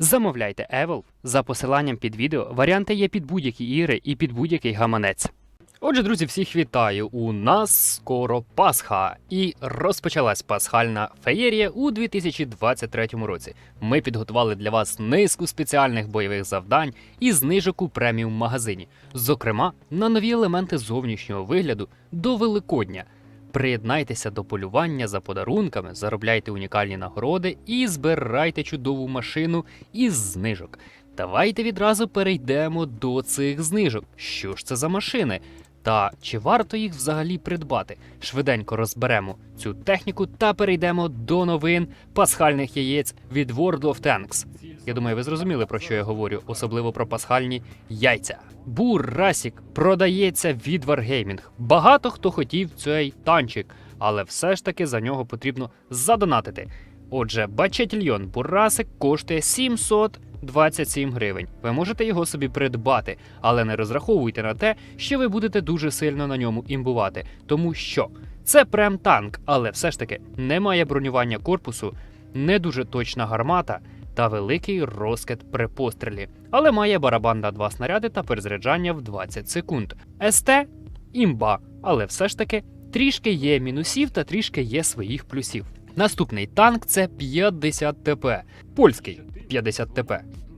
Замовляйте Evolve за посиланням під відео. Варіанти є під будь-які ігри і під будь-який гаманець. Отже, друзі, всіх вітаю! У нас скоро Пасха, і розпочалась пасхальна феєрія у 2023 році. Ми підготували для вас низку спеціальних бойових завдань і знижок у преміум магазині, зокрема на нові елементи зовнішнього вигляду до Великодня. Приєднайтеся до полювання за подарунками, заробляйте унікальні нагороди і збирайте чудову машину із знижок. Давайте відразу перейдемо до цих знижок. Що ж це за машини? Та чи варто їх взагалі придбати? Швиденько розберемо цю техніку та перейдемо до новин пасхальних яєць від World of Tanks. Я думаю, ви зрозуміли про що я говорю, особливо про пасхальні яйця. Бурасік продається від Wargaming. Багато хто хотів цей танчик, але все ж таки за нього потрібно задонатити. Отже, бачетільйон Бурасик коштує 727 гривень. Ви можете його собі придбати, але не розраховуйте на те, що ви будете дуже сильно на ньому імбувати, тому що це прем-танк, але все ж таки немає бронювання корпусу, не дуже точна гармата та великий розкид при пострілі, але має барабан на два снаряди та перезаряджання в 20 секунд. СТ імба, але все ж таки трішки є мінусів та трішки є своїх плюсів. Наступний танк це 50 ТП, польський 50 ТП.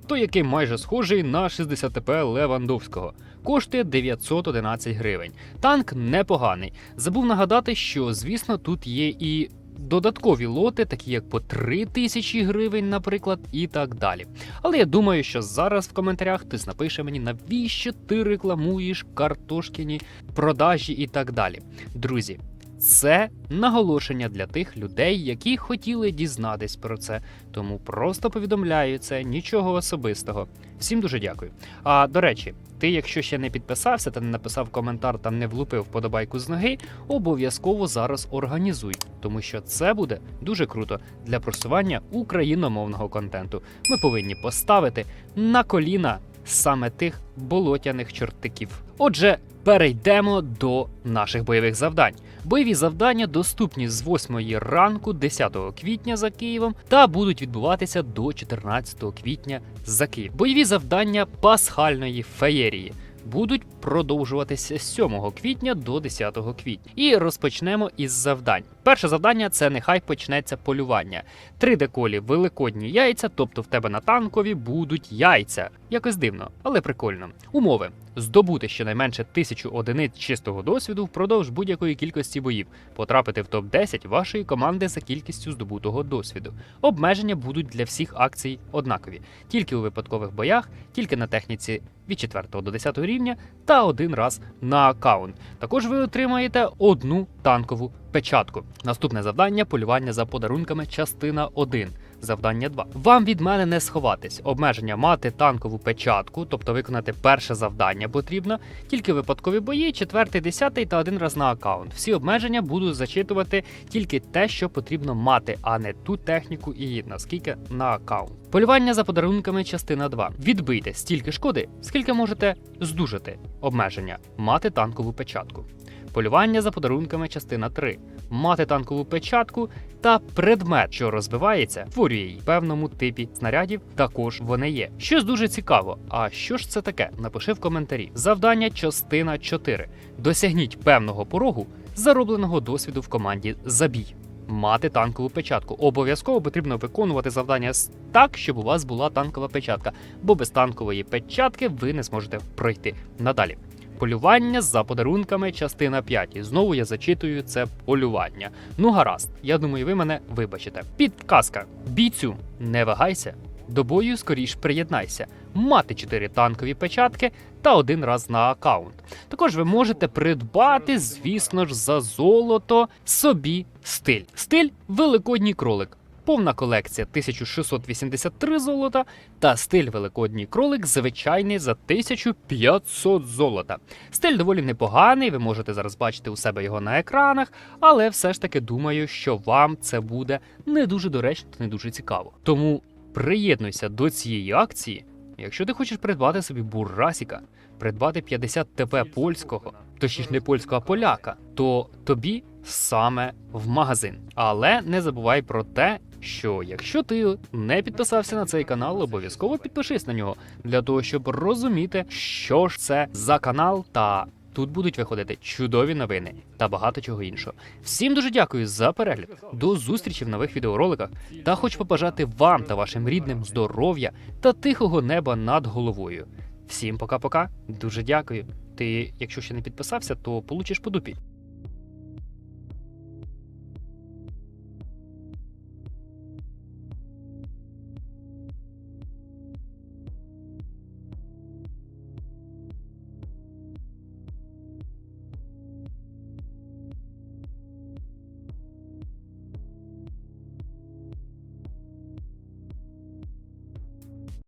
Той, який майже схожий на 60 ТП Левандовського, коштує 911 гривень. Танк непоганий. Забув нагадати, що звісно тут є і додаткові лоти, такі як по 3 тисячі гривень, наприклад, і так далі. Але я думаю, що зараз в коментарях хтось напише мені, навіщо ти рекламуєш картошкіні продажі і так далі. Друзі. Це наголошення для тих людей, які хотіли дізнатись про це. Тому просто повідомляю це, нічого особистого. Всім дуже дякую. А до речі, ти, якщо ще не підписався та не написав коментар та не влупив вподобайку з ноги, обов'язково зараз організуй, тому що це буде дуже круто для просування україномовного контенту. Ми повинні поставити на коліна саме тих болотяних чортиків. Отже, перейдемо до наших бойових завдань. Бойові завдання доступні з 8 ранку 10 квітня за Києвом та будуть відбуватися до 14 квітня за Києвом. Бойові завдання пасхальної феєрії. Будуть продовжуватися з 7 квітня до 10 квітня. І розпочнемо із завдань. Перше завдання це нехай почнеться полювання. Три деколі великодні яйця, тобто в тебе на танкові будуть яйця. Якось дивно, але прикольно. Умови: здобути щонайменше тисячу одиниць чистого досвіду впродовж будь-якої кількості боїв, потрапити в топ 10 вашої команди за кількістю здобутого досвіду. Обмеження будуть для всіх акцій однакові, тільки у випадкових боях, тільки на техніці від 4 до 10 рівня та один раз на аккаунт. Також ви отримаєте одну танкову печатку. Наступне завдання полювання за подарунками, частина 1. Завдання 2. Вам від мене не сховатись. Обмеження мати танкову печатку, тобто виконати перше завдання потрібно, тільки випадкові бої, четвертий, десятий та один раз на аккаунт. Всі обмеження будуть зачитувати тільки те, що потрібно мати, а не ту техніку і наскільки на аккаунт. Полювання за подарунками, частина 2. Відбийте стільки шкоди, скільки можете здужати. Обмеження мати танкову печатку. Полювання за подарунками, частина 3. Мати танкову печатку та предмет, що розбивається, творює її в певному типі снарядів. Також вони є. Щось дуже цікаво. А що ж це таке? Напиши в коментарі. Завдання, частина 4. Досягніть певного порогу заробленого досвіду в команді Забій. Мати танкову печатку. Обов'язково потрібно виконувати завдання так, щоб у вас була танкова печатка, бо без танкової печатки ви не зможете пройти надалі. Полювання за подарунками, частина 5. І знову я зачитую це полювання. Ну гаразд, я думаю, ви мене вибачите. Підказка: бійцю, не вагайся, До бою скоріш приєднайся, мати 4 танкові печатки та один раз на аккаунт. Також ви можете придбати, звісно ж, за золото собі стиль. Стиль Великодній кролик. Повна колекція 1683 золота та стиль Великодній кролик звичайний за 1500 золота. Стиль доволі непоганий, ви можете зараз бачити у себе його на екранах, але все ж таки думаю, що вам це буде не дуже доречно та не дуже цікаво. Тому приєднуйся до цієї акції. Якщо ти хочеш придбати собі бурасіка, придбати 50 ТП польського, точніше не польського, а поляка, то тобі саме в магазин. Але не забувай про те, що якщо ти не підписався на цей канал, обов'язково підпишись на нього для того, щоб розуміти, що ж це за канал та. Тут будуть виходити чудові новини та багато чого іншого. Всім дуже дякую за перегляд. До зустрічі в нових відеороликах. Та хочу побажати вам та вашим рідним здоров'я та тихого неба над головою. Всім пока-пока. Дуже дякую. Ти, якщо ще не підписався, то получиш по дупі.